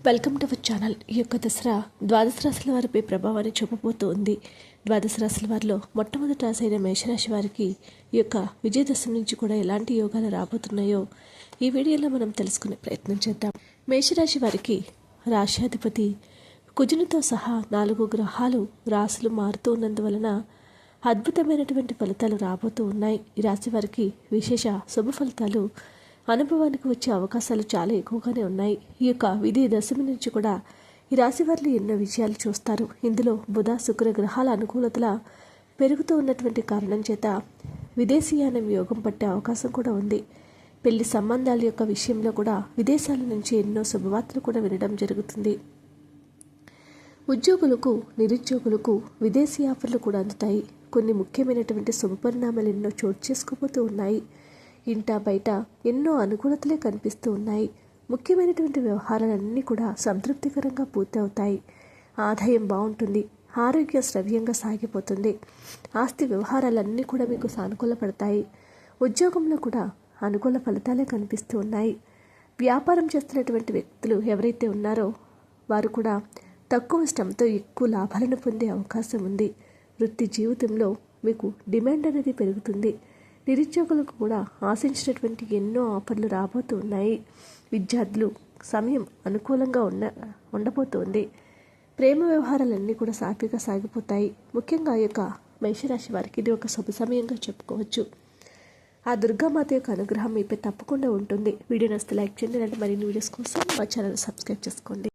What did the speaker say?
Welcome to our channel ఈ యొక్క దసరా ద్వాదశ రాశుల వారిపై ప్రభావాన్ని చూపబోతూ ఉంది ద్వాదశ రాశుల వారిలో మొట్టమొదటి రాశి అయిన మేషరాశి వారికి ఈ యొక్క విజయదశమి నుంచి కూడా ఎలాంటి యోగాలు రాబోతున్నాయో ఈ వీడియోలో మనం తెలుసుకునే ప్రయత్నం చేద్దాం. మేషరాశి వారికి రాశ్యాధిపతి కుజునితో సహా నాలుగు గ్రహాలు రాశులు మారుతూ ఉన్నందువలన అద్భుతమైనటువంటి ఫలితాలు రాబోతూ ఉన్నాయి. ఈ రాశి వారికి విశేష శుభ ఫలితాలు అనుభవానికి వచ్చే అవకాశాలు చాలా ఎక్కువగానే ఉన్నాయి. ఈ యొక్క విధి దశమి నుంచి కూడా ఈ రాశి వారిలో ఎన్నో విజయాలు చూస్తారు. ఇందులో బుధ శుక్ర గ్రహాల అనుకూలతల పెరుగుతూ ఉన్నటువంటి కారణం చేత విదేశీయానం యోగం పట్టే అవకాశం కూడా ఉంది. పెళ్ళి సంబంధాల యొక్క విషయంలో కూడా విదేశాల నుంచి ఎన్నో శుభవార్తలు కూడా వినడం జరుగుతుంది. ఉద్యోగులకు నిరుద్యోగులకు విదేశీ ఆఫర్లు కూడా అందుతాయి. కొన్ని ముఖ్యమైనటువంటి శుభపరిణామాలు ఎన్నో చోటు చేసుకోబోతూ ఉన్నాయి. ఇంట బయట ఎన్నో అనుకూలతలే కనిపిస్తూ ఉన్నాయి. ముఖ్యమైనటువంటి వ్యవహారాలన్నీ కూడా సంతృప్తికరంగా పూర్తి అవుతాయి ఆదాయం బాగుంటుంది. ఆరోగ్యం శ్రవ్యంగా సాగిపోతుంది. ఆస్తి వ్యవహారాలన్నీ కూడా మీకు సానుకూలపడతాయి ఉద్యోగంలో కూడా అనుకూల ఫలితాలే కనిపిస్తూ ఉన్నాయి. వ్యాపారం చేస్తున్నటువంటి వ్యక్తులు ఎవరైతే ఉన్నారో వారు కూడా తక్కువ శ్రమతో ఎక్కువ లాభాలను పొందే అవకాశం ఉంది. వృత్తి జీవితంలో మీకు డిమాండ్ అనేది పెరుగుతుంది. నిరుద్యోగులకు కూడా ఆశించినటువంటి ఎన్నో ఆఫర్లు రాబోతూ ఉన్నాయి. విద్యార్థులు సమయం అనుకూలంగా ఉన్న ఉండబోతోంది. ప్రేమ వ్యవహారాలన్నీ కూడా సాఫీగా సాగిపోతాయి. ముఖ్యంగా ఈ యొక్క మేషరాశి వారికి ఇది ఒక శుభ సమయంగా చెప్పుకోవచ్చు. ఆ దుర్గామాత యొక్క అనుగ్రహం మీపై తప్పకుండా ఉంటుంది. వీడియో నస్తే లైక్ చేయండి అంటే మరిన్ని వీడియోస్ కోసం మా ఛానల్ సబ్స్క్రైబ్ చేసుకోండి.